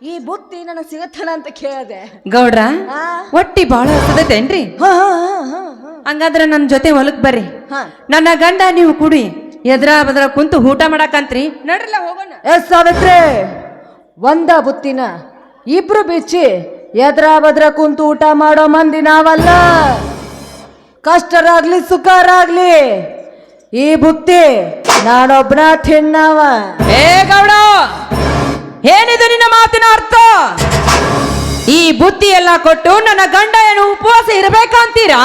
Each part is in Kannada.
ಈ ಬುತ್ತಿ ನನಗೆ ಸಿಗತ್ತಲ್ಲ ಅಂತ ಕೇಳಿದೆ. ಗೌಡ್ರ ಆ? ಹೊಟ್ಟಿ ಬಾಳ ಹಸದೈತೇನ್ರಿ? ಹಾ ಹಾ ಹಾ ಹಾ ಹಾ. ಹಂಗಾದ್ರ ನನ್ನ ಜೊತೆ ಹೊಲಕ್ ಬರ್ರಿ. ಹಾ. ನನ್ನ ಗಂಡ ನೀವು ಕುಡಿ ಎದ್ರ ಬದ್ರ ಕುಂತು ಊಟ ಮಾಡಕಂತ್ರಿ. ನಡ್ರಲ್ಲ ಹೋಗೋಣ. ಎ ಸಾವಿತ್ರಿ ಒಂದ ಬುತ್ತಿನ ಇಬ್ರು ಬಿಚ್ಚಿ ಎದ್ರ ಬದ್ರ ಕುಂತು ಊಟ ಮಾಡೋ ಮಂದಿ ನಾವಲ್ಲ. ಕಷ್ಟರಾಗ್ಲಿ ಸುಖರಾಗ್ಲಿ ಈ ಬುತ್ತಿ ನಾನೊಬ್ನ ತಿನ್ನವ. ಏ ಗೌಡ! ಏನಿದು ನಿನ್ನ ಮಾತಿನ ಅರ್ಥ? ಈ ಬುದ್ಧಿ ಎಲ್ಲ ಕೊಟ್ಟು ನನ್ನ ಗಂಡ ಏನು ಉಪವಾಸ ಇರ್ಬೇಕಂತೀರಾ?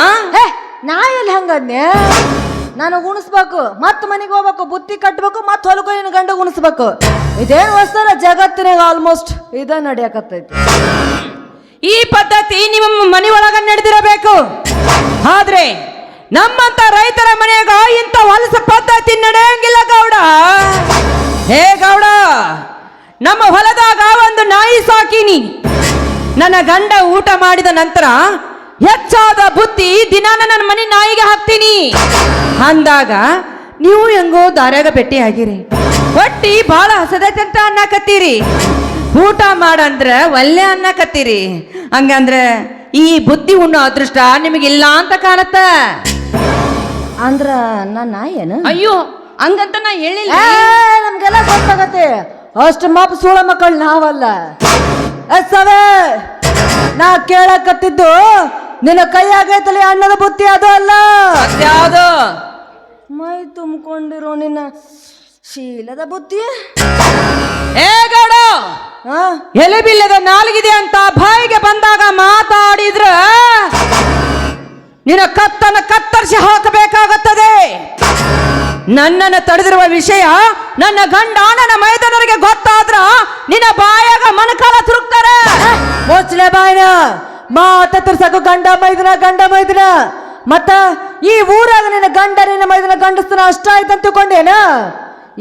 ನಾ ಎಲ್ಲಿ ಹಂಗದ್ನೆ ನಾನು ಉಣಿಸ್ಬೇಕು ಮತ್ ಮನೆಗೆ ಹೋಗ್ಬೇಕು ಬುತ್ತಿ ಕಟ್ಬೇಕು ಮತ್ ಹೊಲಕ್ಕೋ ನಿನ್ನ ಗಂಡ ಉಣಿಸ್ಬೇಕು. ಇದೇನು ಹೊಸ್ತಾರ ಜಗತ್ತಿನಾಗ ಆಲ್ಮೋಸ್ಟ್ ಇದ ನಡೆಯಕತ್ತೈತಿ. ಈ ಪದ್ಧತಿ ನಿಮ್ಮ ಮನೆ ಒಳಗ ನಡೆದಿರಬೇಕು. ಆದ್ರೆ ನಮ್ಮಂತ ರೈತರ ಮನೆಯಾಗ ಇಂಥ ಹೊಲಸ ಪದ್ಧತಿ ನಡೆಯಂಗಿಲ್ಲ ಗೌಡ. ಹೇ ಗೌಡ ನಮ್ಮ ಹೊಲದಾಗ ಒಂದು ನಾಯಿ ಸಾಕಿನಿ. ನನ್ನ ಗಂಡ ಊಟ ಮಾಡಿದ ನಂತರ ಹೆಚ್ಚಾದ ಬುತ್ತಿ ದಿನ ನನ್ನ ಮನೆ ನಾಯಿಗೆ ಹಾಕ್ತೀನಿ. ಅಂದಾಗ ನೀವು ಹೆಂಗೋ ದಾರ್ಯಾಗ ಭೇಟಿ ಆಗಿರಿ. ಒಟ್ಟಿ ಬಹಳ ಹಸದೈತೆ ಅಂತ ಅನ್ನಕತ್ತೀರಿ. ಊಟ ಮಾಡಂದ್ರ ಒಲ್ಲೆ ಅನ್ನಕತ್ತೀರಿ. ಹಂಗಂದ್ರೆ ಈ ಬುದ್ಧಿ ಉಣ್ಣೋ ಅದೃಷ್ಟ ನಿಮಗೆ ಇಲ್ಲ ಅಂತ ಕಾಣತ್ತ. ಅಂದ್ರ ನನ್ನ ಏನು? ಅಯ್ಯೋ. ಹಂಗಂತ ನಾ ಹೇಳಿಲ್ಲ. ನಮ್ಗೆಲ್ಲ ಗೊತ್ತಾಗತ್ತೆ. ಅಷ್ಟು ಮಾಪ ಸೂಳ ಮಕ್ಕಳು ನಾವಲ್ಲ. ಎಸ್ಸವೇ? ನಾ ಕೇಳಕತ್ತಿದ್ದು ನಿನ್ನ ಕೈಯಾಗೈತಲ್ಲ ಅಣ್ಣದ ಬುತ್ತಿ ಅದು ಅಲ್ಲ. ಯಾವುದು? ಮೈ ತುಂಬಿಕೊಂಡಿರೋ ನಿನ್ನ ಶೀಲದ ಬುತ್ತಿ. ಏ ಗೌಡ ಹಾ ಎಲೆಬಿಲ್ಲದ ನಾಲ್ಗಿದೆ ಅಂತ ಬಾಯಿಗೆ ಬಂದಾಗ ಮಾತಾಡಿದ್ರ ನಿನ್ನ ಕತ್ತನ ಕತ್ತರಿಸಿ ಹಾಕಬೇಕಾಗುತ್ತದೆ. ನನ್ನನ್ನು ತಡೆದಿರುವ ವಿಷಯ, ನನ್ನ ಗಂಡ ನನ್ನ ಮೈದನರಿಗೆ ಗೊತ್ತಾದ್ರ ನಿನ್ನ ಬಾಯಾಗ ಮನಕಾಲ ತುರುಕ್ತಾರೆ. ಮೋಚ್ಲೆ ಬಾಯ ಮಾತ ತರ್ಸಕು ಗಂಡ ಮೈದನ ಗಂಡ ಮೈದನ. ಮತ್ತ ಈ ಊರಾಗ ನಿನ್ನ ಗಂಡ ನಿನ್ನ ಮೈದನ ಗಂಡಸ್ತನ ಅಷ್ಟ ಅಂತ ತಿಳ್ಕೊಂಡೇನ?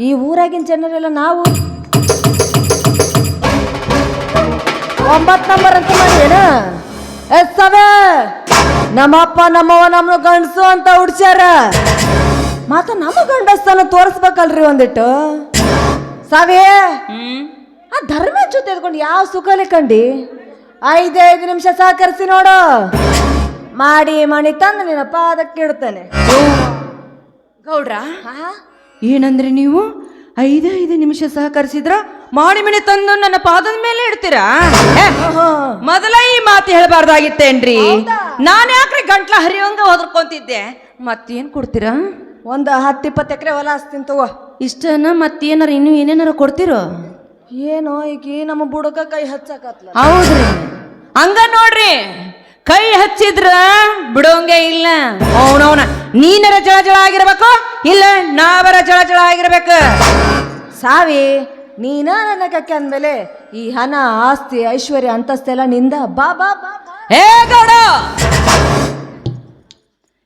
ಈ ಊರಾಗಿನ ಜನರೆಲ್ಲ ನಾವು ಒಂಬತ್ ನಂಬರ್ ಅಂತ ಎಸ್ ಎಸ್ಸವೇ ನಮ್ಮಪ್ಪ ನಮ್ಮವ್ವ ನಮ್ಮ ಗಂಡಸು ಅಂತ ಹುಡ್ಸ್ಯಾರ. ಮಾತ ನಮ್ಮ ಗಂಡಸ್ತನ ತೋರಿಸ್ಬೇಕಲ್ರಿ ಒಂದಿಟ್ಟು. ಸಾವೇ ಆ ಧರ್ಮ ಜೊತೆ ಎದ್ಕೊಂಡು ಯಾವ ಸುಖಲಿ ಕಂಡಿ? ಐದೈದು ನಿಮಿಷ ಸಹಕರಿಸಿ ನೋಡು. ಮಾಡಿ ಮಣಿ ತಂದು ನಿನ್ನ ಪಾದಕ್ಕೆ ಇಡ್ತೇನೆ ಗೌಡ್ರ ಏನಂದ್ರಿ ನೀವು? ಐದೈದು ನಿಮಿಷ ಸಹಕರಿಸಿದ್ರ ಮಾಡಿ ಮನೆ ತಂದು ನನ್ನ ಪಾದದ ಮೇಲೆ ಇಡ್ತೀರಾ? ಮೊದಲ ಈ ಮಾತು ಹೇಳಬಾರ್ದಾಗಿತ್ತೇನ್ರಿ? ನಾನು ಯಾಕ್ರಿ ಗಂಟ್ಲ ಹರಿಯೋಂಗ ಹೊದ್ರಕೊಂತಿದ್ದೆ? ಮತ್ತೇನ್ ಕೊಡ್ತೀರಾ? ಒಂದು ಹತ್ತು ಇಪ್ಪತ್ತು ಎಕರೆ ಹೊಲ ಹಚ್ತೀನಿ ತಗೋ. ಇಷ್ಟನ ಮತ್ತೇನಾರ ಇನ್ನು ಏನೇನಾರ ಕೊಡ್ತಿರೋ? ಏನೋ ಈಗ ನಮ್ಮ ಬುಡಕ ಕೈ ಹಚ್ಚಕತ್ಲ. ಹೌದ್ರಿ. ಹಂಗ ನೋಡ್ರಿ ಕೈ ಹಚ್ಚಿದ್ರ ಬಿಡೋಂಗೆ ಇಲ್ಲ. ಅವನವನ ನೀನರ ಜಳ ಜಳ ಆಗಿರ್ಬೇಕು ಇಲ್ಲ ನಾವರ ಜಳ ಜಳ ಆಗಿರ್ಬೇಕು. ಸಾವಿ ನೀನ ನನ್ನ ಕಕ್ಕೆ ಅಂದ್ಮೇಲೆ ಈ ಹಣ ಆಸ್ತಿ ಐಶ್ವರ್ಯ ಅಂತಸ್ತೆಲ್ಲ ನಿಂದ ಬಾ ಬಾ. ಹೇ ಗೌಡ!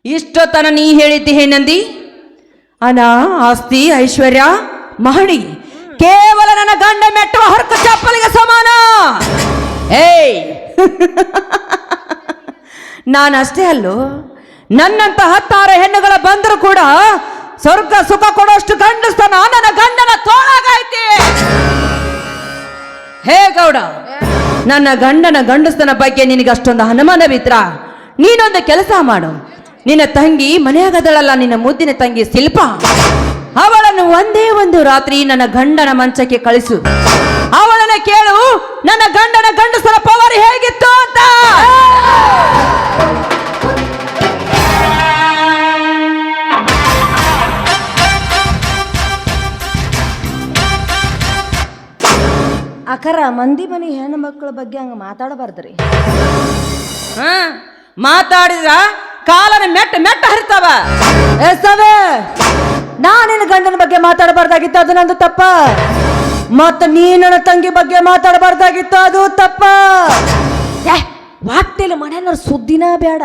ಇಷ್ಟೊತ್ತನ ನೀ ಹೇಳಿದ್ದಿ ಏನಂದಿ ಅನ ಆಸ್ತಿ ಐಶ್ವರ್ಯ ಮಹಡಿ ಕೇವಲ ನನ್ನ ಗಂಡ ಮೆಟ್ಟುವ ಹೊರಕ ಚಪ್ಪಲಿಗೆ ಸಮಾನ! ಏಯ್! ನಾನಷ್ಟೇ ಅಲ್ಲೋ ನನ್ನಂತ ಹತ್ತಾರು ಹೆಣ್ಣುಗಳ ಬಂದರೂ ಕೂಡ ಸ್ವರ್ಗ ಸುಖ ಕೊಡೋಷ್ಟು ಗಂಡಸ್ತನ ನನ್ನ ಗಂಡನ ತೋಳಾಗೈತಿ. ಹೇ ಗೌಡ, ನನ್ನ ಗಂಡನ ಗಂಡಸ್ತನ ಬಗ್ಗೆ ನಿನಗೆ ಅಷ್ಟೊಂದು ಅನುಮಾನವಿದ್ರ? ನೀನೊಂದು ಕೆಲಸ ಮಾಡು. ನಿನ್ನ ತಂಗಿ ಮನೆಯಾಗದಳಲ್ಲ, ನಿನ್ನ ಮುದ್ದಿನ ತಂಗಿ ಶಿಲ್ಪ. ಅವಳನ್ನು ಒಂದೇ ಒಂದು ರಾತ್ರಿ ನನ್ನ ಗಂಡನ ಮಂಚಕ್ಕೆ ಕಳಿಸು. ಅವಳನ್ನ ಕೇಳು, ನನ್ನ ಗಂಡನ ಗಂಡಸರ ಪವರ್ ಹೇಗಿತ್ತು ಅಂತ. ಅಕರ ಮಂದಿ ಮನೆ ಹೆಣ್ಣು ಮಕ್ಕಳ ಬಗ್ಗೆ ಹಂಗ ಮಾತಾಡಬಾರ್ದ್ರಿ. ಹಾ ಮಾತಾಡಿದ್ರ ಕಾಲನ ಮೆಟ್ಟ ಮೆಟ್ಟ ಹರಿತಾವ. ಎಸವೇ ನಾನಿನ ನಿನ್ನ ಗಂಡನ ಬಗ್ಗೆ ಮಾತಾಡಬಾರ್ದಾಗಿತ್ತು ಅದು ನಂದು ತಪ್ಪ. ಮತ್ತ ನೀನ ತಂಗಿ ಬಗ್ಗೆ ಮಾತಾಡಬಾರ್ದಾಗಿತ್ತು ಅದು ತಪ್ಪ. ಏ ಮನೆಯವ್ರ ಸುದ್ದಿನ ಬೇಡ.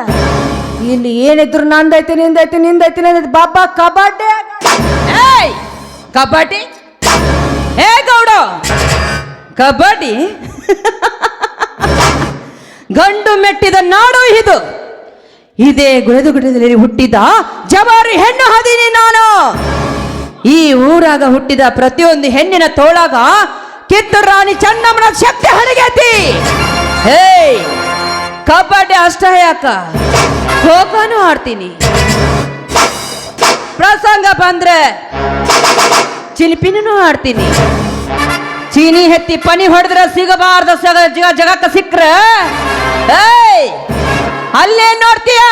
ಇಲ್ಲಿ ಏನಿದ್ರು ನಂದೈತಿ ನಿಂದೈತಿ ನಿಂದೈತಿ ನಿಂದೈತಿ ಬಾಬಾ ಕಬಡ್ಡಿ. ಏಯ್ ಕಬಡ್ಡಿ? ಏ ಗೌಡ ಕಬಡ್ಡಿ. ಗಂಡು ಮೆಟ್ಟಿದ ನಾಡು ಇದು. ಇದೇ ಗುಳದುಗುಡದಲ್ಲಿ ಹುಟ್ಟಿದ ಜವಾರಿ ಹೆಣ್ಣು ಹದಿನಿ ನಾನು. ಈ ಊರಾಗ ಹುಟ್ಟಿದ ಪ್ರತಿಯೊಂದು ಹೆಣ್ಣಿನ ತೋಳಾಗ ಕಿತ್ತೂರು ರಾಣಿ ಚೆನ್ನಮ್ಮನ ಶಕ್ತಿ ಹಣಿಗೆ ಕಬಡ್ಡಿ ಅಷ್ಟ ಯಾಕ? ಖೋಖೋನು ಆಡ್ತೀನಿ. ಪ್ರಸಂಗ ಬಂದ್ರೆ ಚಿಲಿಪಿನೂ ಆಡ್ತೀನಿ. ಚೀನಿ ಹೆತ್ತಿ ಪನಿ ಹೊಡೆದ್ರೆ ಸಿಗಬಾರ್ದ ಸಗ ಜಗ ಜಗಕ್ಕ ಸಿಕ್ಕ್ರ. ಏಯ್, ಅಲ್ಲೇ ನೋಡ್ತೀಯ?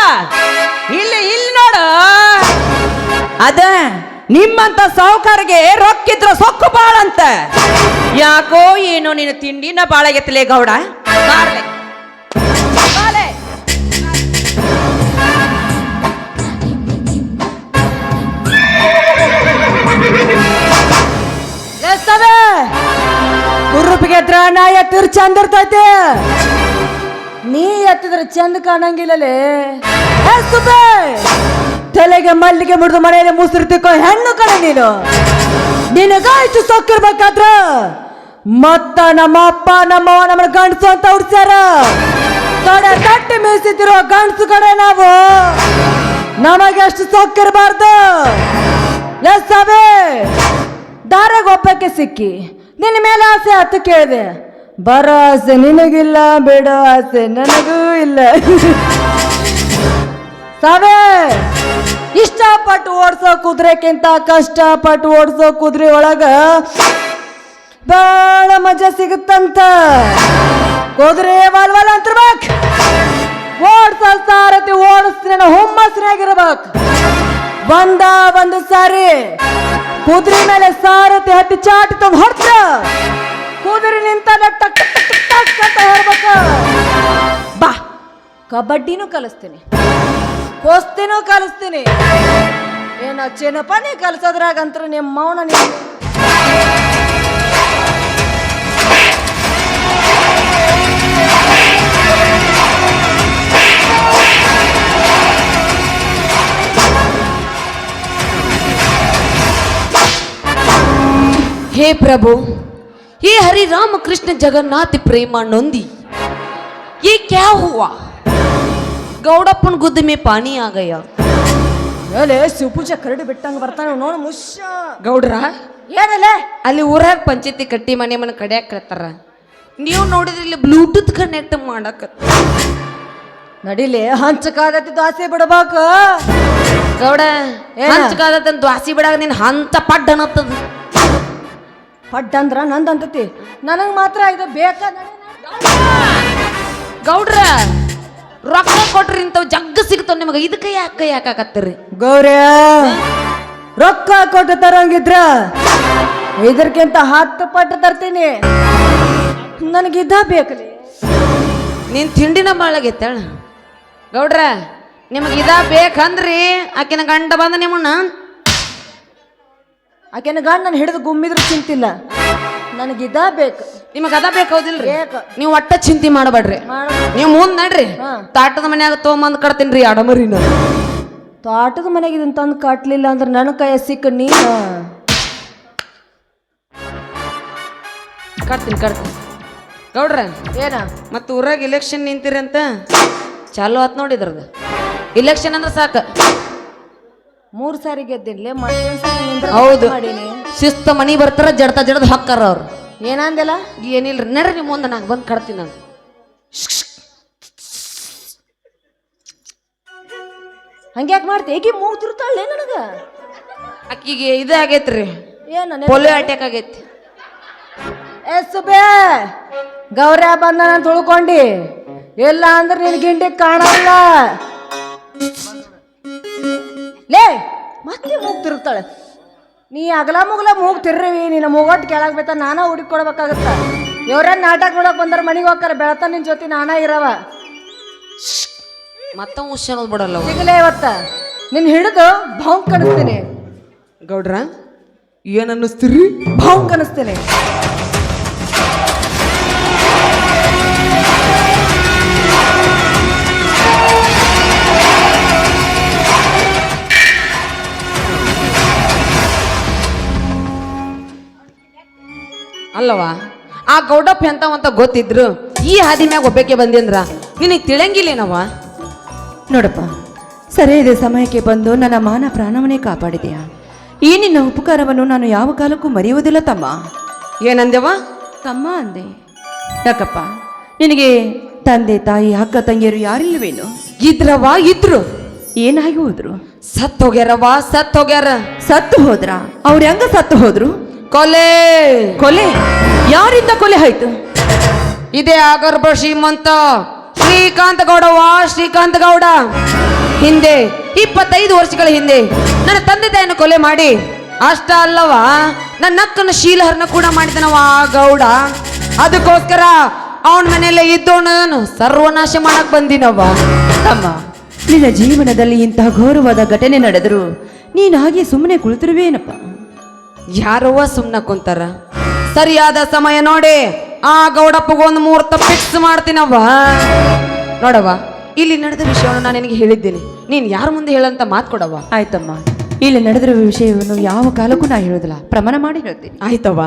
ಇಲ್ಲಿ ಇಲ್ಲಿ ನೋಡು. ಅದ, ನಿಮ್ಮಂತ ಸಾಹುಕಾರಿಗೆ ರೊಕ್ಕಿದ್ರ ಸೊಕ್ಕು ಬಾಳಂತ. ಯಾಕೋ ಏನೋ ನಿನ್ನ ತಿಂಡಿನ ಬಾಳಾಗೈತಿಲೇ ಗೌಡ? ಬಾಳೆ. ಎಸ್ತವೆ ಹತ್ರ ನಾ ಎತ್ತಿದ್ರ ಚಂದ ಇರ್ತೈತೆ. ನೀ ಎತ್ತಿದ್ರ ಚಂದ ಕಾಣಂಗಿಲ್ಲಲೇ. ತಲೆಗೆ ಮಲ್ಲಿಗೆ ಮುಡಿದು ಮನೆಯಲ್ಲಿ ಮುಸುರ್ತಿಕೋ ಹೆಣ್ಣು ಕಣ ನೀನು. ನಿನಗಾಯ್ತು ಸೊಕ್ಕಿರ್ಬೇಕಾದ್ರ ಮತ್ತ ನಮ್ಮ ಅಪ್ಪ ನಮ್ಮವ್ವ ನಮ್ಮ ಗಂಡಸು ಅಂತ ಹುಡ್ಸ್ಯಾರ. ಕಡೆ ತಟ್ಟಿ ಮೀಸಿದಿರೋ ಗಂಡಸು ಕಡೆ ನಾವು. ನಮಗೆ ಎಷ್ಟು ಸೊಕ್ಕಿರಬಾರ್ದು. ಸಭೆ ದಾರಗೊಪ್ಪಕ್ಕೆ ಸಿಕ್ಕಿ. ನಿನ್ನ ಮೇಲೆ ಆಸೆ ಹತ್ತು ಕೇಳಿದೆ. ಬರೋ ಆಸೆ ನಿನಗಿಲ್ಲ, ಬೇಡೋ ಆಸೆ ನನಗೂ ಇಲ್ಲ. ಸಾವೇ, ಇಷ್ಟಪಟ್ಟು ಓಡಿಸೋ ಕುದುರೆಕ್ಕಿಂತ ಕಷ್ಟಪಟ್ಟು ಓಡಿಸೋ ಕುದುರೆ ಒಳಗ ಬಹಳ ಮಜಾ ಸಿಗುತ್ತಂತ. ಕುದುರೆ ವಲ್ವಲ್ ಅಂತಿರ್ಬೇಕು. ಓಡ್ಸೋ ಸಾರತಿ ಓಡಿಸ್ತೀನಿ ಹುಮ್ಮಸ್ನಾಗಿರ್ಬೇಕು ಬಂದ ಒಂದು ಸಾರಿ ಕುದುರೆ ಮೇಲೆ ಸಾರತಿ ಹತ್ತಿ ಚಾಟಿ ತಂದು ಹೊಡ್ತ ಕುದುರೆ ನಿಂತ ಬಾ, ಕಬಡ್ಡಿನೂ ಕಲಿಸ್ತೀನಿ. ಕೋಸ್ತಿನೂ ಕಲಿಸ್ತೀನಿ. ಏನ ಚಿನ್ನಪ್ಪ ನೀ ಕಲಿಸೋದ್ರಾಗಂತ್ರ ನಿಮ್ಮ ಮೌನ ನೀವು हे प्रभु ये हरि राम कृष्ण जगन्नाथ प्रेमानंदी ये क्या हुआ गौड़प्पन गुद्द में पानी आ गया ಮೇಲೆ ಶಿವಪೂಜೆ ಕರಡಿ ಬಿಟ್ಟಂಗ ಬರ್ತಾನೆ ನೋಡು ಮುಶ್ಯ ಗೌಡ್ರ ಏನಲ್ಲ ಅಲ್ಲಿ ಊರಾಗ ಪಂಚಾಯತಿ ಕಟ್ಟಿ ಮನೆ ಮನೆ ಕಡಿಯಾಕ ಕೇಳ್ತಾರ ನೀವು ನೋಡಿದ್ರೆ ಇಲ್ಲಿ ಬ್ಲೂಟೂತ್ ಕನೆಕ್ಟ್ ಮಾಡಕ ನಡಿಲಿ ಹಂಚಕಾದತಿ ದಾಸೆ ಬಿಡ್ಬೇಕು ಗೌಡ ಏನ? ಹಂಚಕಾದ ದ್ವಾಸಿ ಬಿಡಾಗ ನೀನ್ ಹಂತ ಪಡ್ ಅನ್ನತ್ತದ ಪಡ್ಡ ನಂದು ನಂದಂತತಿ ನನಗೆ ಮಾತ್ರ ಇದು ಬೇಕ ಗೌಡ್ರ ರೊಕ್ಕ ಕೊಟ್ರಿ ಇಂಥವ್ ಜಗ್ಗ ಸಿಗ್ತಾವ ನಿಮಗೆ. ಇದಕ್ಕೆ ಯಾಕೆ ಯಾಕಾಕತ್ತೀರಿ ಗೌರ್ಯ ರೊಕ್ಕ ಕೊಟ್ಟು ತರಂಗಿದ್ರ ಇದಕ್ಕಿಂತ ಹತ್ತು ಪಟ್ಟು ತರ್ತೀನಿ. ನನಗಿದ್ದ ಬೇಕಲಿ. ನೀನ್ ತಿಂಡಿನ ಬಾಳಾಗೈತೆ ಗೌಡ್ರ ನಿಮಗೆ ಇದ ಬೇಕಂದ್ರಿ ಆಕಿನ ಗಂಡ ಬಂದ ನಿಮ್ಮನ್ನ. ಆಕೆನ ಗಾಂಡ್ ನಾನು ಹಿಡಿದು ಗುಮ್ಮಿದ್ರು ಚಿಂತಿಲ್ಲ. ನನಗಿದ ಬೇಕು. ನಿಮಗೆ ಅದ ಬೇಕಾವುದಿಲ್ರಿ ಬೇಕು. ನೀವು ಒಟ್ಟ ಚಿಂತೆ ಮಾಡಬೇಡ್ರಿ. ಮಾಡು. ನೀವು ಮುಂದ್ ನಡ್ರಿ. ತಾಟದ ಮನ್ಯಾಗ ತೊಗೊಂಬಂದ್ ಕಡ್ತೀನ್ರಿ ಅಡಮರಿನ ತಾಟದ ಮನೆಗೆ ಇದನ್ನ ತಂದು ಕಟ್ಲಿಲ್ಲ ಅಂದ್ರೆ ನನ್ನ ಕೈ ಸಿಕ್ಕ ನೀನು. ಕಟ್ತೀನಿ ಕಟ್ತೀನಿ. ಗೌಡ್ರ ಏನ? ಮತ್ತು ಊರಾಗ ಇಲೆಕ್ಷನ್ ನಿಂತಿರಂತ ಅಂತ. ಚಾಲು ಆತ್ ನೋಡಿದ್ರದ ಇಲೆಕ್ಷನ್ ಅಂದ್ರೆ ಸಾಕು. ಮೂರ್ ಸಾರಿ ಗೆದ್ದಿನ್ಲೆ ಹೌದು. ಶಿಸ್ತ ಮನಿ ಬರ್ತಾರ ಜಡತ ಜಡ್ದ ಹಾಕ್ಕಾರ ಅವ್ರು. ಏನಂದಿಲ್ಲ? ಏನಿಲ್ಲ ನಡ್ರಿ ನಿಮ್ಮ ಮುಂದೆ ನಾಲ್ಕು ಬಂದು ಕಡ್ತೀನಿ ನಾನು. ಹಂಗ್ಯಾಕ್ ಮಾಡ್ತಿ? ಏಕೆ ಮೂಗ್ ತಿರುತ್ತಾಳೆ ನನಗೆ? ಆಕಿಗೆ ಇದು ಆಗೈತ್ರಿ. ಏನು ಪೋಲಿಯೋ ಅಟ್ಯಾಕ್ ಆಗೈತಿ. ಏ ಸುಬೆ ಗೌರ್ಯ ಬಂದ ನಾನು ತುಳ್ಕೊಂಡಿ ಇಲ್ಲ ಅಂದ್ರೆ ನಿನ್ ಗಿಂಡಿ ಕಾಣಲ್ಲ. ಲೇ ಮತ್ತೆ ಮೂಗ್ ತಿರುಗ್ತಾಳೆ ನೀ ಅಗಲ ಮುಗಲ ಮೂಗ್ ತಿರ್ರಿವಿ ನಿನ್ನ ಮೂಗೊಟ್ಟು ಕೆಳಗೆ ಬೇತ ನಾನ ಹುಡುಕೊಡ್ಬೇಕಾಗತ್ತ ಇವ್ರೇನ್ ನಾಟಕ ನೋಡಕ್ ಬಂದ್ರ ಮನೆಗೆ ಹೋಗ್ತಾರ ಬೆಳತ ನಿನ್ ಜೊತೆ ನಾನ ಇರವ. ಮತ್ತ ಹುಷಾರ್ ಬಿಡಲ್ಲ. ಸಿಗಲೇ ಇವತ್ತ. ನಿನ್ ಹಿಡಿದು ಭಾವ್ ಕಣಿಸ್ತೀನಿ. ಗೌಡ್ರ ಏನ್ ಅನ್ನಿಸ್ತೀರಿ? ಭಾವ್ ಕನಿಸ್ತೀನಿ ಅಲ್ಲವಾ ಆ ಗೌಡಪ್ಪ ಎಂತವಂತ ಗೊತ್ತಿದ್ರು ಈ ಹಾದಿ ಮ್ಯಾಗ ಒಬ್ಬಕ್ಕೆ ಬಂದಿಂದ್ರ ನಿನಗೆ ತಿಳಿಯಂಗಿಲ್ಲೇನವ ನೋಡಪ್ಪ ಸರಿಯಾದ ಸಮಯಕ್ಕೆ ಬಂದು ನನ್ನ ಮಾನ ಪ್ರಾಣವನ್ನೇ ಕಾಪಾಡಿದೆಯಾ. ಈ ನಿನ್ನ ಉಪಕಾರವನ್ನು ನಾನು ಯಾವ ಕಾಲಕ್ಕೂ ಮರೆಯುವುದಿಲ್ಲ ತಮ್ಮ. ಏನಂದೆವ ತಮ್ಮ ಅಂದೆ. ಯಾಕಪ್ಪ ನಿನಗೆ ತಂದೆ ತಾಯಿ ಅಕ್ಕ ತಂಗಿಯರು ಯಾರಿಲ್ಲವೇನು? ಇದ್ರವ ಇದ್ರು. ಏನಾಗಿ ಹೋದ್ರು? ಸತ್ ಹೋಗ್ಯಾರವ ಸತ್ ಹೋಗ್ಯಾರ ಸತ್ತು ಹೋದ್ರ? ಅವ್ರು ಹೆಂಗ ಸತ್ತು ಹೋದ್ರು? ಕೊಲೆ. ಕೊಲೆ? ಯಾರಿಂದ ಕೊಲೆ ಆಯ್ತು? ಇದೇ ಆಗರ್ಭ ಶ್ರೀಮಂತ ಶ್ರೀಕಾಂತ ಗೌಡವ ಶ್ರೀಕಾಂತ ಗೌಡ. ಹಿಂದೆ ಇಪ್ಪತ್ತೈದು ವರ್ಷಗಳ ಹಿಂದೆ ನನ್ನ ತಂದೆ ತಾಯಿಯನ್ನು ಕೊಲೆ ಮಾಡಿ ಅಷ್ಟ ಅಲ್ಲವ ನನ್ನ ಅಕ್ಕನ ಶೀಲಹರಣ ಕೂಡ ಮಾಡಿದನವ ಆ ಗೌಡ. ಅದಕ್ಕೋಸ್ಕರ ಅವನ ಮನೆಯಲ್ಲೇ ಇದ್ದವನು ಸರ್ವನಾಶ ಮಾಡಕ್ ಬಂದಿನವ ತಮ್ಮ. ನಿನ್ನ ಜೀವನದಲ್ಲಿ ಇಂತಹ ಘೋರವಾದ ಘಟನೆ ನಡೆದ್ರು ನೀನಾಗಿ ಹಾಗೆ ಸುಮ್ಮನೆ ಕುಳಿತಿರುವೇನಪ್ಪ? ಯಾರವ್ವ ಸುಮ್ಮನೆ ಕುಂತಾರ? ಸರಿಯಾದ ಸಮಯ ನೋಡಿ. ಆ ಗೌಡಪ್ಪಗೊಂದು ಒಂದು ಮುಹೂರ್ತ ಫಿಕ್ಸ್ ಮಾಡ್ತೀನವ್ವ. ನೋಡವ್ವ ಇಲ್ಲಿ ನಡೆದ ವಿಷಯವನ್ನು ನಾನು ನಿನಗೆ ಹೇಳಿದ್ದೀನಿ. ನೀನ್ ಯಾರ ಮುಂದೆ ಹೇಳಂತ ಮಾತು ಕೊಡವ್ವ? ಆಯ್ತಮ್ಮ. ಇಲ್ಲಿ ನಡೆದಿರುವ ವಿಷಯವನ್ನು ಯಾವ ಕಾಲಕ್ಕೂ ನಾ ಹೇಳೋದಿಲ್ಲ ಪ್ರಮಾಣ ಮಾಡಿ ಹೇಳ್ತೀನಿ. ಆಯ್ತವ್ವ.